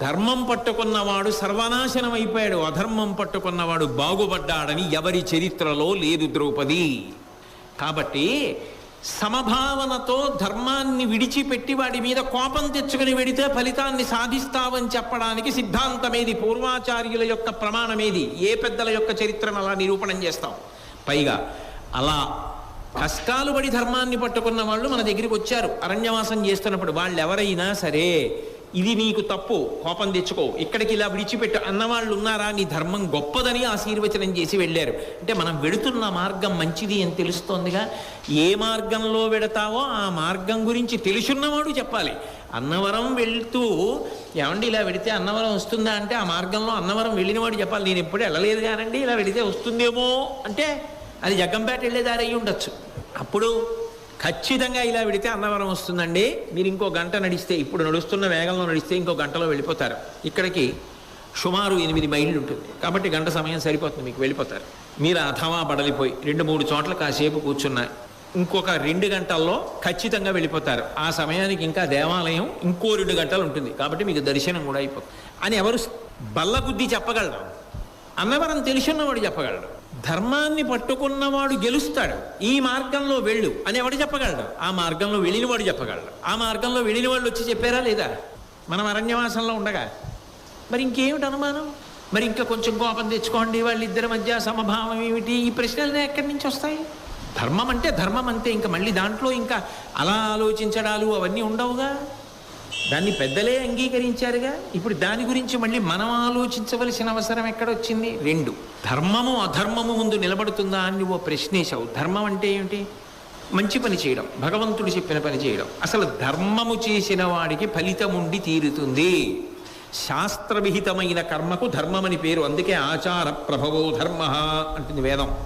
ధర్మం పట్టుకున్నవాడు సర్వనాశనం అయిపోయాడు. అధర్మం పట్టుకున్నవాడు బాగుపడ్డాడని ఎవరి చరిత్రలో లేదు ద్రౌపది. కాబట్టి సమభావనతో ధర్మాన్ని విడిచిపెట్టి వాడి మీద కోపం తెచ్చుకుని వెడితే ఫలితాన్ని సాధిస్తావని చెప్పడానికి సిద్ధాంతమేది? పూర్వాచార్యుల యొక్క ప్రమాణమేది? ఏ పెద్దల యొక్క చరిత్రను అలా నిరూపణం చేస్తాం పైగా అలా కష్టాలు పడి ధర్మాన్ని పట్టుకున్న వాళ్ళు మన దగ్గరికి వచ్చారు. అరణ్యవాసం చేస్తున్నప్పుడు వాళ్ళు ఎవరైనా సరే ఇది నీకు తప్పు కోపం తెచ్చుకో. ఇక్కడికి ఇలా విడిచిపెట్టు. అన్నవాళ్ళు ఉన్నారా? నీ ధర్మం గొప్పదని ఆశీర్వచనం చేసి వెళ్ళారు. అంటే మనం వెడుతున్న మార్గం మంచిది అని తెలుస్తోందిగా. ఏ మార్గంలో వెడతావో ఆ మార్గం గురించి తెలుసున్నవాడు చెప్పాలి. అన్నవరం వెళ్తూ ఏమండి ఇలా వెడితే అన్నవరం వస్తుందా అంటే ఆ మార్గంలో అన్నవరం వెళ్ళినవాడు చెప్పాలి. నేను ఎప్పుడు వెళ్ళలేదు కానండి ఇలా వెడితే వస్తుందేమో అంటే అది జగ్గంపేట వెళ్ళేదారి అయ్యి ఉండొచ్చు. అప్పుడు ఖచ్చితంగా ఇలా వెడితే అన్నవరం వస్తుందండి. మీరు ఇంకో గంట నడిస్తే ఇప్పుడు నడుస్తున్న వేగంలో నడిస్తే ఇంకో గంటలో వెళ్ళిపోతారు. ఇక్కడికి సుమారు ఎనిమిది మైళ్ళు ఉంటుంది. కాబట్టి గంట సమయం సరిపోతుంది మీకు వెళ్ళిపోతారు. మీరు అథవా బడలిపోయి రెండు మూడు చోట్ల కాసేపు కూర్చున్నారు ఇంకొక రెండు గంటల్లో ఖచ్చితంగా వెళ్ళిపోతారు. ఆ సమయానికి ఇంకా దేవాలయం ఇంకో రెండు గంటలు ఉంటుంది. కాబట్టి మీకు దర్శనం కూడా అయిపోతుంది. అని ఎవరు బల్లగుద్ది చెప్పగలరు? అన్నవరం తెలిసిన్నవాడు చెప్పగలడు. ధర్మాన్ని పట్టుకున్నవాడు గెలుస్తాడు. ఈ మార్గంలో వెళ్ళు అని ఎవడు చెప్పగలడు? ఆ మార్గంలో వెళ్ళిన వాడు చెప్పగలడు. ఆ మార్గంలో వెళ్ళిన వాళ్ళు వచ్చి చెప్పారా లేదా? మనం అరణ్యవాసంలో ఉండగా. మరి ఇంకేమిటి అనుమానం? మరి ఇంకా కొంచెం కోపం తెచ్చుకోండి వాళ్ళిద్దరి మధ్య సమభావం ఏమిటి? ఈ ప్రశ్నలు ఎక్కడి నుంచి వస్తాయి? ధర్మం అంటే ధర్మం అంతే. ఇంకా మళ్ళీ దాంట్లో ఇంకా అలా ఆలోచించడాలు అవన్నీ ఉండవుగా? దాన్ని పెద్దలే అంగీకరించారుగా? ఇప్పుడు దాని గురించి మళ్ళీ మనం ఆలోచించవలసిన అవసరం ఎక్కడొచ్చింది? రెండు ధర్మము అధర్మము ముందు నిలబడుతుందా అని నువ్వు ప్రశ్నేశావు. ధర్మం అంటే ఏమిటి? మంచి పని చేయడం భగవంతుడు చెప్పిన పని చేయడం. అసలు ధర్మము చేసిన వాడికి ఫలితం ఉండి తీరుతుంది. శాస్త్రవిహితమైన కర్మకు ధర్మమని పేరు. అందుకే ఆచార ప్రభవో ధర్మ అంటుంది వేదం.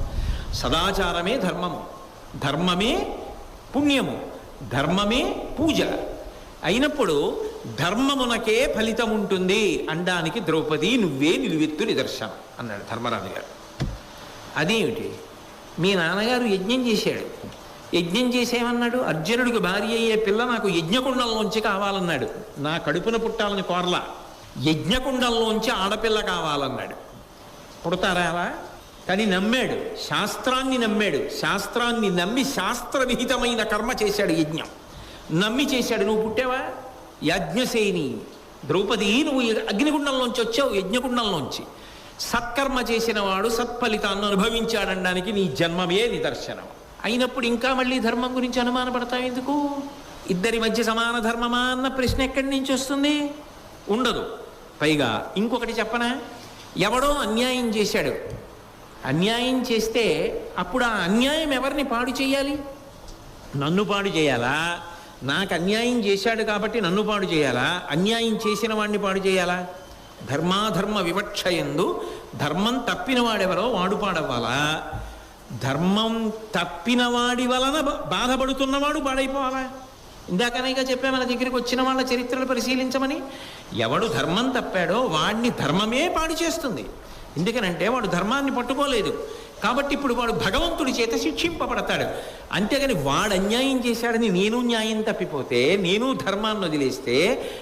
సదాచారమే ధర్మము. ధర్మమే పుణ్యము. ధర్మమే పూజ. అయినప్పుడు ధర్మమునకే ఫలితం ఉంటుంది అనడానికి ద్రౌపది నువ్వే నిలువెత్తు నిదర్శనం అన్నాడు ధర్మరాజు గారు. అదేమిటి? మీ నాన్నగారు యజ్ఞం చేశాడు. యజ్ఞం చేసేమన్నాడు? అర్జునుడికి భార్య అయ్యే పిల్ల నాకు యజ్ఞకుండంలోంచి కావాలన్నాడు. నా కడుపున పుట్టాలని కోరల. యజ్ఞకుండంలోంచి ఆడపిల్ల కావాలన్నాడు. పుడతారా అలా? కానీ నమ్మాడు. శాస్త్రాన్ని నమ్మాడు. శాస్త్రాన్ని నమ్మి శాస్త్రవిహితమైన కర్మ చేశాడు యజ్ఞం. నమ్మి చేశాడు నువ్వు పుట్టావా? యజ్ఞసేని ద్రౌపది నువ్వు అగ్నిగుండంలోంచి వచ్చావు యజ్ఞగుండంలోంచి. సత్కర్మ చేసిన వాడు సత్ఫలితాన్ని అనుభవించాడనడానికి నీ జన్మమే నిదర్శనం. అయినప్పుడు ఇంకా మళ్ళీ ధర్మం గురించి అనుమానపడతావు ఎందుకు? ఇద్దరి మధ్య సమాన ధర్మమా అన్న ప్రశ్న ఎక్కడి నుంచి వస్తుంది? ఉండదు. పైగా ఇంకొకటి చెప్పనా? ఎవడో అన్యాయం చేశాడు. అన్యాయం చేస్తే అప్పుడు ఆ అన్యాయం ఎవరిని పాడు చేయాలి? నన్ను పాడు చేయాలా? నాకు అన్యాయం చేశాడు కాబట్టి నన్ను పాడు చేయాలా? అన్యాయం చేసిన వాడిని పాడు చేయాలా? ధర్మాధర్మ వివక్ష ఎందు ధర్మం తప్పిన వాడెవరో వాడు పాడవ్వాలా? ధర్మం తప్పిన వాడి వలన బాధపడుతున్నవాడు పాడైపోవాలా? ఇందాకనేగా చెప్పా మన దగ్గరికి వచ్చిన వాళ్ళ చరిత్రలు పరిశీలించమని. ఎవడు ధర్మం తప్పాడో వాడిని ధర్మమే పాడు చేస్తుంది. ఎందుకనంటే వాడు ధర్మాన్ని పట్టుకోలేదు. కాబట్టి ఇప్పుడు వాడు భగవంతుడి చేత శిక్షింపబడతాడు. అంతేగాని వాడు అన్యాయం చేశాడని నేను న్యాయం తప్పిపోతే నేను ధర్మాన్ని వదిలేస్తే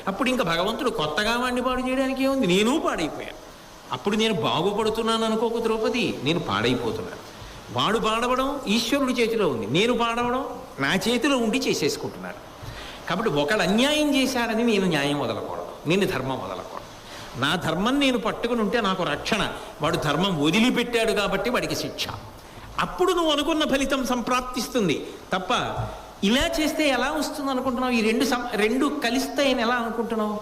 అప్పుడు ఇంకా భగవంతుడు కొత్తగా వాడిని పాడు చేయడానికి ఏముంది? నేను పాడైపోయాను అప్పుడు నేను బాగుపడుతున్నాను అనుకోకు ద్రౌపది నేను పాడైపోతున్నాను. వాడు పాడవడం ఈశ్వరుడి చేతిలో ఉంది. నేను పాడవడం నా చేతిలో ఉండి చేసేసుకుంటున్నాను. కాబట్టి ఒకడు అన్యాయం చేశాడని నేను న్యాయం వదలకూడదు. నేను ధర్మం వదలకూడదు. నా ధర్మం నేను పట్టుకుని ఉంటే నాకు రక్షణ. వాడు ధర్మం వదిలిపెట్టాడు కాబట్టి వాడికి శిక్ష. అప్పుడు నువ్వు అనుకున్న ఫలితం సంప్రాప్తిస్తుంది. తప్ప ఇలా చేస్తే ఎలా వస్తుంది అనుకుంటున్నావు? ఈ రెండు సం రెండు కలిస్తాయని ఎలా అనుకుంటున్నావు?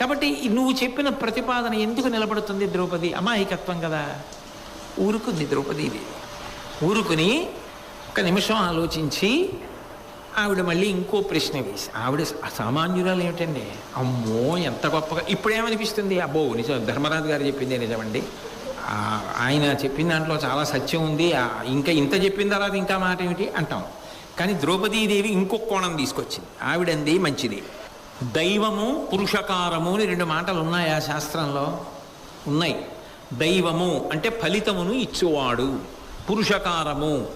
కాబట్టి నువ్వు చెప్పిన ప్రతిపాదన ఎందుకు నిలబడుతుంది ద్రౌపది? అమాయకత్వం కదా. ఊరుకుంది ద్రౌపది ఇది. ఊరుకుని ఒక నిమిషం ఆలోచించి ఆవిడ మళ్ళీ ఇంకో ప్రశ్న వేసి ఆవిడ అసామాన్యురాలు ఏమిటండి? అమ్మో ఎంత గొప్పగా ఇప్పుడేమనిపిస్తుంది అబ్బో నిజం ధర్మరాజు గారు చెప్పిందే నిజమండి. ఆయన చెప్పిన దాంట్లో చాలా సత్యం ఉంది. ఇంకా ఇంత చెప్పిన తర్వాత ఇంకా మాట ఏమిటి? అంటాం. కానీ ద్రౌపదీదేవి ఇంకొక కోణం తీసుకొచ్చింది. ఆవిడంది మంచిది. దైవము పురుషకారము అని రెండు మాటలు ఉన్నాయా శాస్త్రంలో? ఉన్నాయి. దైవము అంటే ఫలితమును ఇచ్చువాడు. పురుషకారము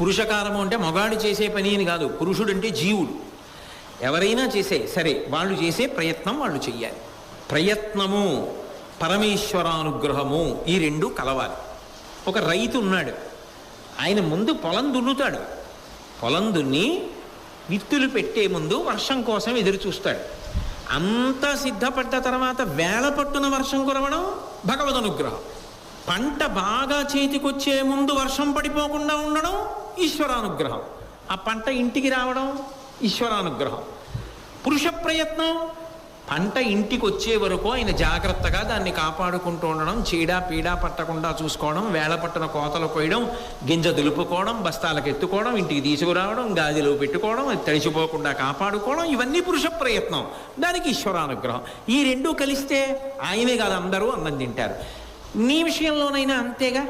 పురుషకారము అంటే మగాడు చేసే పని అని కాదు. పురుషుడు అంటే జీవుడు. ఎవరైనా చేసే సరే వాళ్ళు చేసే ప్రయత్నం వాళ్ళు చెయ్యాలి. ప్రయత్నము పరమేశ్వరానుగ్రహము ఈ రెండు కలవాలి. ఒక రైతు ఉన్నాడు. ఆయన ముందు పొలం దున్నుతాడు. పొలం దున్ని విత్తులు పెట్టే ముందు వర్షం కోసం ఎదురు చూస్తాడు. అంతా సిద్ధపడ్డ తర్వాత వేల పట్టున వర్షం కురవడం భగవద్ అనుగ్రహం. పంట బాగా చేతికొచ్చే ముందు వర్షం పడిపోకుండా ఉండడం ఈశ్వరానుగ్రహం. ఆ పంట ఇంటికి రావడం ఈశ్వరానుగ్రహం. పురుష ప్రయత్నం పంట ఇంటికి వచ్చే వరకు ఆయన జాగ్రత్తగా దాన్ని కాపాడుకుంటూ ఉండడం చీడ పీడ పట్టకుండా చూసుకోవడం వేళ పట్టిన కోతలు కోయడం గింజ దులుపుకోవడం బస్తాలకు ఎత్తుకోవడం ఇంటికి తీసుకురావడం గాదిలో పెట్టుకోవడం అది తడిసిపోకుండా కాపాడుకోవడం ఇవన్నీ పురుష ప్రయత్నం. దానికి ఈశ్వరానుగ్రహం. ఈ రెండు కలిస్తే ఆయనే కాదు అందరూ అన్నం తింటారు. నీ విషయంలోనైనా అంతేగా?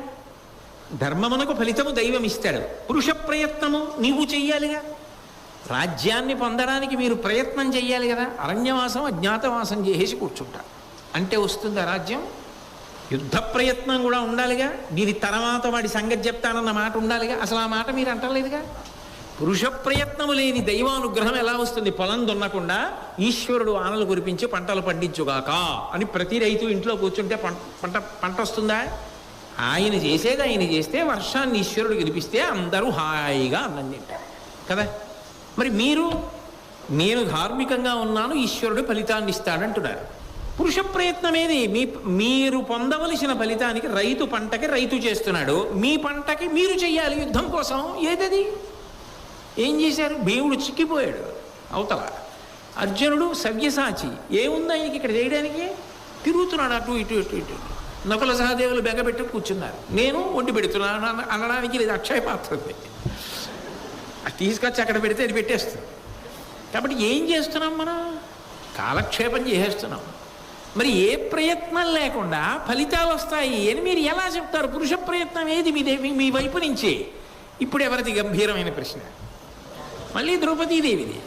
ధర్మమునకు ఫలితము దైవం ఇస్తాడు పురుష ప్రయత్నము నీవు చెయ్యాలిగా? రాజ్యాన్ని పొందడానికి మీరు ప్రయత్నం చెయ్యాలి కదా? అరణ్యవాసం అజ్ఞాతవాసం చేసేసి కూర్చుంటారు అంటే వస్తుందా రాజ్యం? యుద్ధ ప్రయత్నం కూడా ఉండాలిగా? దీని తర్వాత వాడి సంగతి చెప్తానన్న మాట ఉండాలిగా? అసలు ఆ మాట మీరు అంటలేదుగా? పురుష ప్రయత్నము లేని దైవానుగ్రహం ఎలా వస్తుంది? పొలం దున్నకుండా ఈశ్వరుడు ఆనలు కురిపించి పంటలు పండించుగాక అని ప్రతి రైతు ఇంట్లో కూర్చుంటే పంట పంట పంట వస్తుందా? ఆయన చేసేది ఆయన చేస్తే వర్షాన్ని ఈశ్వరుడు గెలిపిస్తే అందరూ హాయిగా అన్నం తింటారు. కదా? మరి మీరు నేను ధార్మికంగా ఉన్నాను ఈశ్వరుడు ఫలితాన్ని ఇస్తాడంటున్నారు. పురుష ప్రయత్నం ఏది? మీ మీరు పొందవలసిన ఫలితానికి రైతు పంటకి రైతు చేస్తున్నాడు. మీ పంటకి మీరు చెయ్యాలి యుద్ధం కోసం. ఏదది? ఏం చేశారు? భీముడు చిక్కిపోయాడు. అవతల అర్జునుడు సవ్యసాచి ఏముంది ఆయనకి ఇక్కడ చేయడానికి? తిరుగుతున్నాడు అటు ఇటు ఇటు ఇటు నకుల సహదేవులు బెంగపెట్టి కూర్చున్నారు. నేను వండి పెడుతున్నాను అన- అనడానికి లేదు అక్షయ పాత్ర అది తీసుకొచ్చి అక్కడ పెడితే అది పెట్టేస్తుంది. కాబట్టి ఏం చేస్తున్నాం మనం? కాలక్షేపం చేసేస్తున్నాం. మరి ఏ ప్రయత్నం లేకుండా ఫలితాలు వస్తాయి అని మీరు ఎలా చెప్తారు? పురుష ప్రయత్నం ఏది? మీ మీ వైపు నుంచి. ఇప్పుడు ఎవరిది? గంభీరమైన ప్రశ్న. మళ్ళీ ద్రౌపదీదేవిది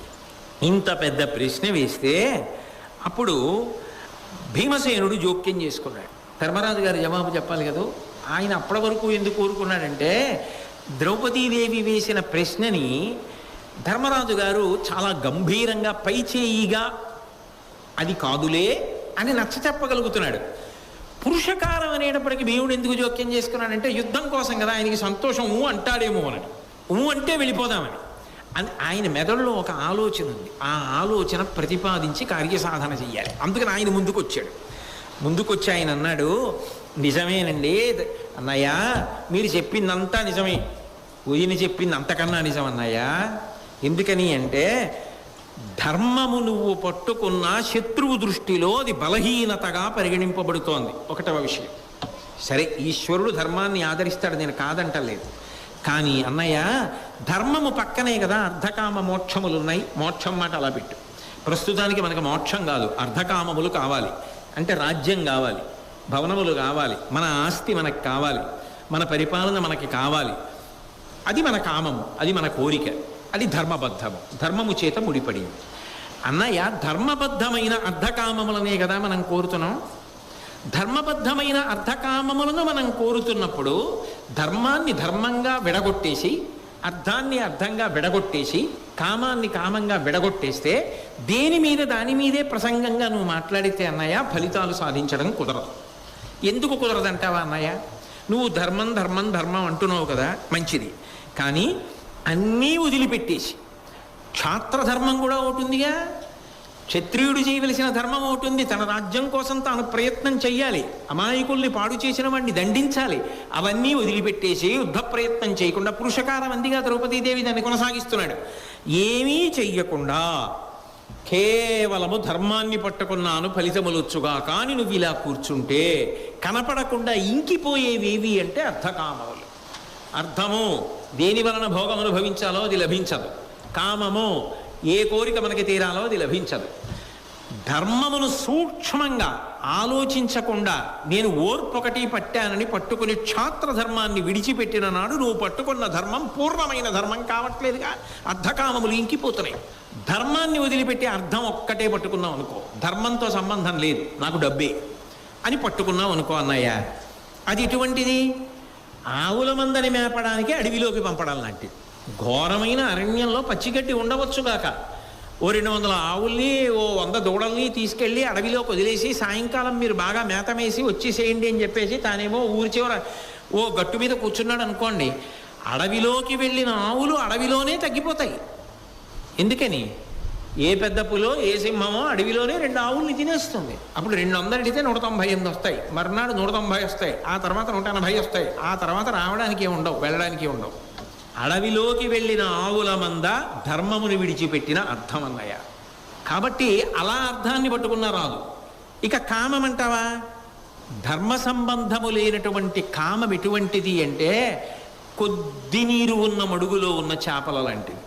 ఇంత పెద్ద ప్రశ్న వేస్తే అప్పుడు భీమసేనుడు జోక్యం చేసుకున్నాడు. ధర్మరాజు గారు జవాబు చెప్పాలి కదా? ఆయన అప్పటి వరకు ఎందుకు కోరుకున్నాడంటే ద్రౌపదీదేవి వేసిన ప్రశ్నని ధర్మరాజు గారు చాలా గంభీరంగా పైచేయిగా అది కాదులే అని నచ్చ చెప్పగలుగుతున్నాడు. పురుషకారం అనేటప్పటికీ భీముడు ఎందుకు జోక్యం చేసుకున్నాడంటే యుద్ధం కోసం కదా ఆయనకి సంతోషం ఊ అంటాడేమో అని. ఊ అంటే వెళ్ళిపోదామని. అని ఆయన మెదడులో ఒక ఆలోచన ఉంది. ఆ ఆలోచన ప్రతిపాదించి కార్యసాధన చెయ్యాలి. అందుకని ఆయన ముందుకొచ్చాడు. ముందుకొచ్చి ఆయన అన్నాడు నిజమేనండి అన్నయ్య మీరు చెప్పిందంతా నిజమే. ఉయ్యని చెప్పింది అంతకన్నా నిజం అన్నయ్య. ఎందుకని అంటే ధర్మము నువ్వు పట్టుకున్న శత్రువు దృష్టిలో అది బలహీనతగా పరిగణింపబడుతోంది. ఒకటవ విషయం. సరే ఈశ్వరుడు ధర్మాన్ని ఆదరిస్తాడు నేను కాదంటలేదు. కానీ అన్నయ్య ధర్మము పక్కనే కదా అర్ధకామ మోక్షములు ఉన్నాయి. మోక్షం మాట అలా పెట్టు. ప్రస్తుతానికి మనకు మోక్షం కాదు అర్ధకామములు కావాలి. అంటే రాజ్యం కావాలి భవనములు కావాలి మన ఆస్తి మనకు కావాలి మన పరిపాలన మనకి కావాలి. అది మన కామము అది మన కోరిక అది ధర్మబద్ధము. ధర్మము చేత ముడిపడింది. అన్నయ్య ధర్మబద్ధమైన అర్ధకామములనే కదా మనం కోరుతున్నాం. ధర్మబద్ధమైన అర్ధకామములను మనం కోరుతున్నప్పుడు ధర్మాన్ని ధర్మంగా విడగొట్టేసి అర్థాన్ని అర్థంగా విడగొట్టేసి కామాన్ని కామంగా విడగొట్టేస్తే దేని మీద దాని మీదే ప్రసంగంగా నువ్వు మాట్లాడితే అన్నయ్య ఫలితాలు సాధించడం కుదరదు. ఎందుకు కుదరదంటావా అన్నయ్య? నువ్వు ధర్మం ధర్మం ధర్మం అంటున్నావు కదా మంచిది. కానీ అన్నీ వదిలిపెట్టేసి క్షాత్రధర్మం కూడా ఒకటి ఉందిగా. క్షత్రియుడు చేయవలసిన ధర్మం ఒకటి ఉంది. తన రాజ్యం కోసం తాను ప్రయత్నం చెయ్యాలి. అమాయకుల్ని పాడు చేసిన వాడిని దండించాలి. అవన్నీ వదిలిపెట్టేసి యుద్ధ ప్రయత్నం చేయకుండా పురుషకారం అందిగా ద్రౌపదీదేవి దాన్ని కొనసాగిస్తున్నాడు. ఏమీ చెయ్యకుండా కేవలము ధర్మాన్ని పట్టుకున్నాను ఫలితములొచ్చుగా కానీ నువ్వు ఇలా కూర్చుంటే కనపడకుండా ఇంకిపోయేవేవి అంటే అర్ధకామములు. అర్థము దేని వలన భోగం అనుభవించాలో అది లభించదు. కామము ఏ కోరిక మనకి తీరాలో అది లభించదు. ధర్మమును సూక్ష్మంగా ఆలోచించకుండా నేను ఓర్పొకటి పట్టానని పట్టుకుని క్షాత్ర ధర్మాన్ని విడిచిపెట్టిన నాడు నువ్వు పట్టుకున్న ధర్మం పూర్ణమైన ధర్మం కావట్లేదుగా. అర్ధకామములు ఇంకిపోతున్నాయి. ధర్మాన్ని వదిలిపెట్టి అర్థం ఒక్కటే పట్టుకున్నావు అనుకో. ధర్మంతో సంబంధం లేదు. నాకు డబ్బే అని పట్టుకున్నావు అనుకో అన్నయ్య. అది ఎటువంటిది? ఆవుల మందని మేపడానికి అడవిలోకి పంపడం లాంటిది. ఘోరమైన అరణ్యంలో పచ్చిగడ్డి ఉండవచ్చుగాక. ఓ రెండు వందల ఆవుల్ని ఓ వంద దూడల్ని తీసుకెళ్ళి అడవిలోకి వదిలేసి సాయంకాలం మీరు బాగా మేతమేసి వచ్చేసేయండి అని చెప్పేసి తానేమో ఊరి చివర ఓ గట్టు మీద కూర్చున్నాడు అనుకోండి. అడవిలోకి వెళ్ళిన ఆవులు అడవిలోనే తగ్గిపోతాయి. ఎందుకని? ఏ పెద్ద పులో ఏ సింహమో అడవిలోనే రెండు ఆవుల్ని తినేస్తుంది. అప్పుడు రెండు వందలు అడిగితే నూట తొంభై ఎనిమిది వస్తాయి. మర్నాడు నూట తొంభై వస్తాయి. ఆ తర్వాత నూట ఎనభై వస్తాయి. ఆ తర్వాత రావడానికి ఉండవు వెళ్ళడానికి ఉండవు అడవిలోకి వెళ్ళిన ఆవుల మంద ధర్మముని విడిచిపెట్టిన అర్థం అన్నయ్య కాబట్టి అలా అర్థాన్ని పట్టుకున్న రాదు. ఇక కామం అంటావా ధర్మ సంబంధము లేనటువంటి కామం ఎటువంటిది అంటే కొద్ది నీరు ఉన్న మడుగులో ఉన్న చేపల లాంటిది.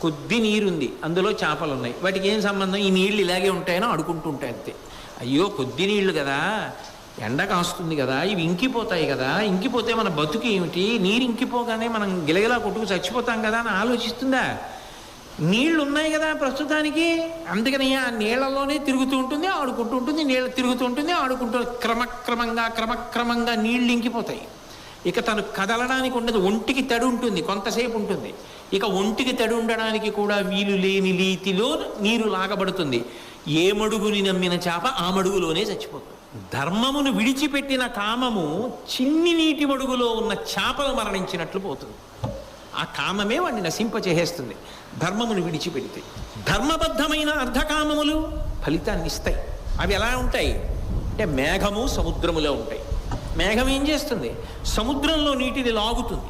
కొద్ది నీరుంది అందులో చేపలు ఉన్నాయి వాటికి ఏం సంబంధం? ఈ నీళ్ళు ఇలాగే ఉంటాయనో ఆడుకుంటూ ఉంటాయి అంతే. అయ్యో కొద్ది నీళ్ళు కదా. ఎండ కాస్తుంది కదా ఇవి ఇంకిపోతాయి కదా ఇంకిపోతే మన బతుకు ఏమిటి? నీరు ఇంకిపోగానే మనం గిలగిలా కొట్టుకు చచ్చిపోతాం కదా అని ఆలోచిస్తుందా? నీళ్ళు ఉన్నాయి కదా ప్రస్తుతానికి అందుకని ఆ నీళ్ళలోనే తిరుగుతూ ఉంటుంది ఆడుకుంటూ ఉంటుంది నీళ్ళ తిరుగుతూ ఉంటుంది ఆడుకుంటూ క్రమక్రమంగా క్రమక్రమంగా నీళ్ళు ఇంకిపోతాయి. ఇక తను కదలడానికి ఉండదు ఒంటికి తడి ఉంటుంది కొంతసేపు ఉంటుంది. ఇక ఒంటికి తడి ఉండడానికి కూడా వీలు లేని రీతిలో నీరు లాగబడుతుంది. ఏ మడుగుని నమ్మిన చేప ఆ మడుగులోనే చచ్చిపోతుంది. ధర్మమును విడిచిపెట్టిన కామము చిన్ని నీటి మడుగులో ఉన్న చేపలు మరణించినట్లు పోతుంది. ఆ కామమే వాడిని నశింపచేసేస్తుంది. ధర్మమును విడిచిపెడితే. ధర్మబద్ధమైన అర్ధకామములు ఫలితాన్ని ఇస్తాయి. అవి ఎలా ఉంటాయి? అంటే మేఘము సముద్రములో ఉంటాయి. మేఘం ఏం చేస్తుంది? సముద్రంలో నీటిని లాగుతుంది.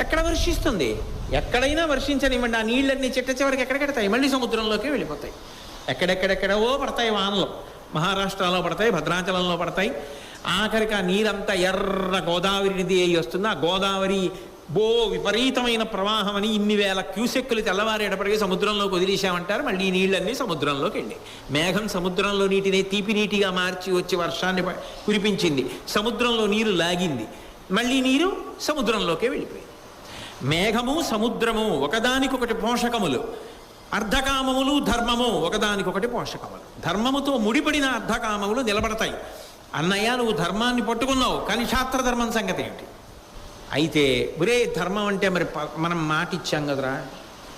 ఎక్కడ వర్షిస్తుంది? ఎక్కడైనా వర్షించనివ్వండి. ఆ నీళ్ళన్నీ చెట్ట చివరికి ఎక్కడికెడతాయి మళ్ళీ సముద్రంలోకి వెళ్ళిపోతాయి. ఎక్కడెక్కడెక్కడవో పడతాయి వానలు. మహారాష్ట్రలో పడతాయి భద్రాచలంలో పడతాయి. ఆఖరికి ఆ నీరంతా ఎర్ర గోదావరి నది అయి వస్తుంది ఆ గోదావరి బో విపరీతమైన ప్రవాహం అని ఇన్ని వేల క్యూసెక్కులు తెల్లవారేటప్పటికీ సముద్రంలోకి వదిలేశామంటారు. మళ్ళీ నీళ్ళన్నీ సముద్రంలోకి వెళ్ళి మేఘం సముద్రంలో నీటిని తీపి నీటిగా మార్చి వచ్చి వర్షాన్ని ప- కురిపించింది. సముద్రంలో నీరు లాగింది. మళ్ళీ నీరు సముద్రంలోకే వెళ్ళిపోయింది. మేఘము సముద్రము ఒకదానికొకటి పోషకములు. అర్ధకామములు ధర్మము ఒకదానికొకటి పోషకములు. ధర్మముతో ముడిపడిన అర్ధకామములు నిలబడతాయి. అన్నయ్య నువ్వు ధర్మాన్ని పట్టుకున్నావు కానీ శాస్త్ర ధర్మం సంగతి ఏంటి? అయితే ఒరే ధర్మం అంటే మరి ప- మనం మాట ఇచ్చాం కదరా?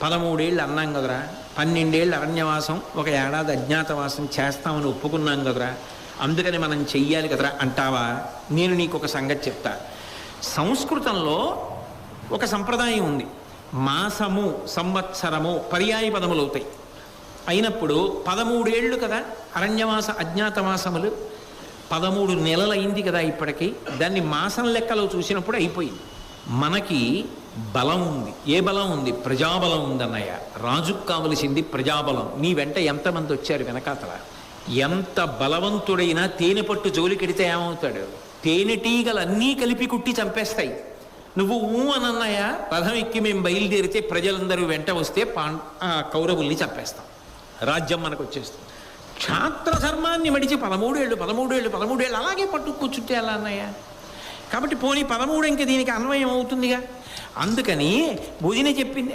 పదమూడేళ్ళు అన్నాం కదరా? పన్నెండేళ్ళు అరణ్యవాసం ఒక ఏడాది అజ్ఞాతవాసం చేస్తామని ఒప్పుకున్నాం కదరా? అందుకని మనం చెయ్యాలి కదరా? అంటావా? నేను నీకు ఒక సంగతి చెప్తా. సంస్కృతంలో ఒక సంప్రదాయం ఉంది. మాసము సంవత్సరము పర్యాయ పదములు అవుతాయి. అయినప్పుడు పదమూడేళ్ళు కదా అరణ్యవాస అజ్ఞాతవాసములు పదమూడు నెలలైంది కదా ఇప్పటికీ. దాన్ని మాసం లెక్కలో చూసినప్పుడు అయిపోయింది. మనకి బలం ఉంది. ఏ బలం ఉంది? ప్రజాబలం ఉందన్నయ్య. రాజుకు కావలసింది ప్రజాబలం. నీ వెంట ఎంతమంది వచ్చారు వెనకాతల? ఎంత బలవంతుడైనా తేనె పట్టు జోలికెడితే ఏమవుతాడు? తేనెటీగలన్నీ కలిపి కుట్టి చంపేస్తాయి. నువ్వు ఊ అనన్నయ్య? రథం ఎక్కి మేము బయలుదేరితే ప్రజలందరూ వెంట వస్తే పాం ఆ కౌరవుల్ని చంపేస్తాం. రాజ్యం మనకు వచ్చేస్తుంది క్షాత్ర ధర్మాన్ని మడిచి పదమూడేళ్ళు పదమూడేళ్ళు పదమూడేళ్ళు అలాగే పట్టు కూర్చుంటే ఎలా అన్నయ్య? కాబట్టి పోనీ పదమూడు ఇంక దీనికి అన్వయం అవుతుందిగా? అందుకని భుజిని చెప్పింది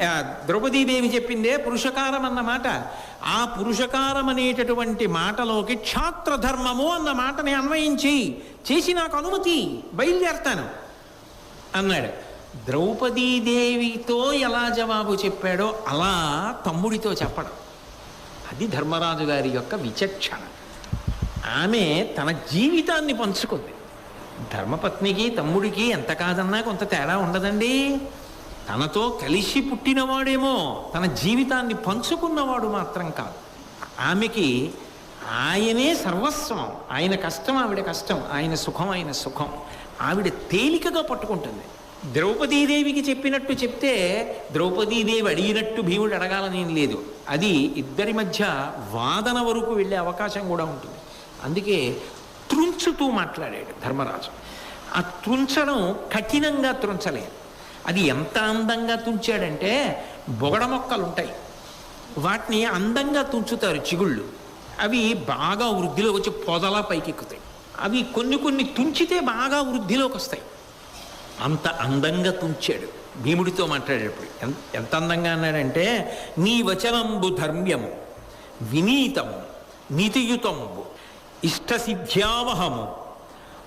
ద్రౌపదీదేవి చెప్పిందే పురుషకారం అన్న మాట. ఆ పురుషకారం అనేటటువంటి మాటలోకి క్షాత్ర ధర్మము అన్న మాటని అన్వయించి చేసి నాకు అనుమతి బయలుదేరతాను. అన్నాడు. ద్రౌపదీదేవితో ఎలా జవాబు చెప్పాడో అలా తమ్ముడితో చెప్పడం. అది ధర్మరాజు గారి యొక్క విచక్షణ. ఆమె తన జీవితాన్ని పంచుకుంది. ధర్మపత్నికి తమ్ముడికి ఎంత కాదన్నా కొంత తేడా ఉండదండి. తనతో కలిసి పుట్టినవాడేమో తన జీవితాన్ని పంచుకున్నవాడు మాత్రం కాదు. ఆమెకి ఆయనే సర్వస్వం. ఆయన కష్టం ఆవిడ కష్టం. ఆయన సుఖం ఆయన సుఖం. ఆవిడ తేలికగా పట్టుకుంటుంది. ద్రౌపదీదేవికి చెప్పినట్టు చెప్తే ద్రౌపదీదేవి అడిగినట్టు భీముడు అడగాలనేం లేదు. అది ఇద్దరి మధ్య వాదన వరకు వెళ్ళే అవకాశం కూడా ఉంటుంది. అందుకే త్రుంచుతూ మాట్లాడాడు ధర్మరాజు. ఆ త్రుంచడం కఠినంగా త్రుంచలేదు. అది ఎంత అందంగా తుంచాడంటే బొగడ మొక్కలు ఉంటాయి వాటిని అందంగా తుంచుతారు చిగుళ్ళు. అవి బాగా వృద్ధిలో వచ్చి పొదలా పైకెక్కుతాయి. అవి కొన్ని కొన్ని తుంచితే బాగా వృద్ధిలోకి వస్తాయి. అంత అందంగా తుంచాడు. భీముడితో మాట్లాడేటప్పుడు ఎంత అందంగా అన్నాడంటే నీ వచనంబు ధర్మ్యము వినీతము నీతియుతంబు ఇష్టసిద్ధ్యావహము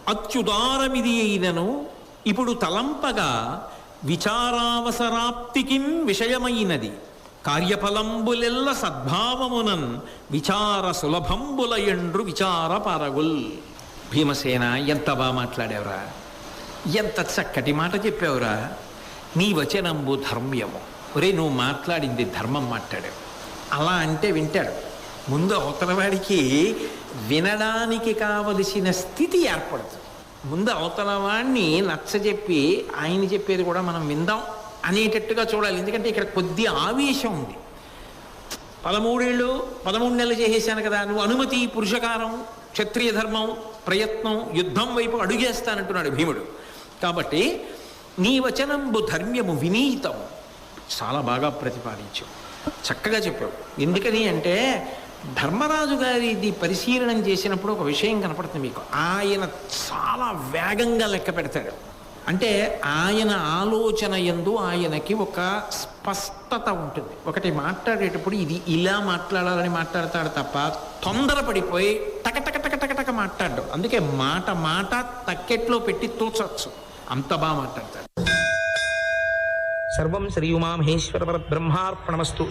అత్యుదారమిది అయినను ఇప్పుడు తలంపగా విచారావసరాప్తికిం విషయమైనది. కార్యఫలంబులెల్ల సద్భావమునన్ విచార సులభంబుల ఎండ్రు విచార పరగుల్ భీమసేన ఎంత బాగా మాట్లాడేవరా? ఎంత చక్కటి మాట చెప్పావురా? నీ వచనంబు ధర్మ్యము. ఒరే నువ్వు మాట్లాడింది ధర్మం మాట్లాడావు అలా అంటే వింటాడు. ముందు అవతలవాడికి వినడానికి కావలసిన స్థితి ఏర్పడుతుంది. ముందు అవతలవాడిని నచ్చజెప్పి ఆయన చెప్పేది కూడా మనం విందాం అనేటట్టుగా చూడాలి. ఎందుకంటే ఇక్కడ కొద్ది ఆవేశం ఉంది. పదమూడేళ్ళు పదమూడు నెలలు చేసేసాను కదా. నువ్వు అనుమతి పురుషకారం క్షత్రియ ధర్మం ప్రయత్నం యుద్ధం వైపు అడుగేస్తానంటున్నాడు భీముడు. కాబట్టి నీ వచనంబు ధర్మ్యము వినీతం చాలా బాగా ప్రతిపాదించావు. చక్కగా చెప్పావు. ఎందుకని అంటే ధర్మరాజు గారిది పరిశీలనం చేసినప్పుడు ఒక విషయం కనపడుతుంది మీకు. ఆయన చాలా వేగంగా లెక్క పెడతాడు. అంటే ఆయన ఆలోచన ఎందు ఆయనకి ఒక స్పష్టత ఉంటుంది. ఒకటి మాట్లాడేటప్పుడు ఇది ఇలా మాట్లాడాలని మాట్లాడతాడు తప్ప తొందరపడిపోయి టక టకటకటక మాట్లాడు అందుకే మాట మాట తక్కెట్లో పెట్టి తూచచ్చు. అంత బాగా మాట్లాడతాడు. సర్వం శ్రీ ఉమామహేశ్వర బ్రహ్మార్పణమస్తు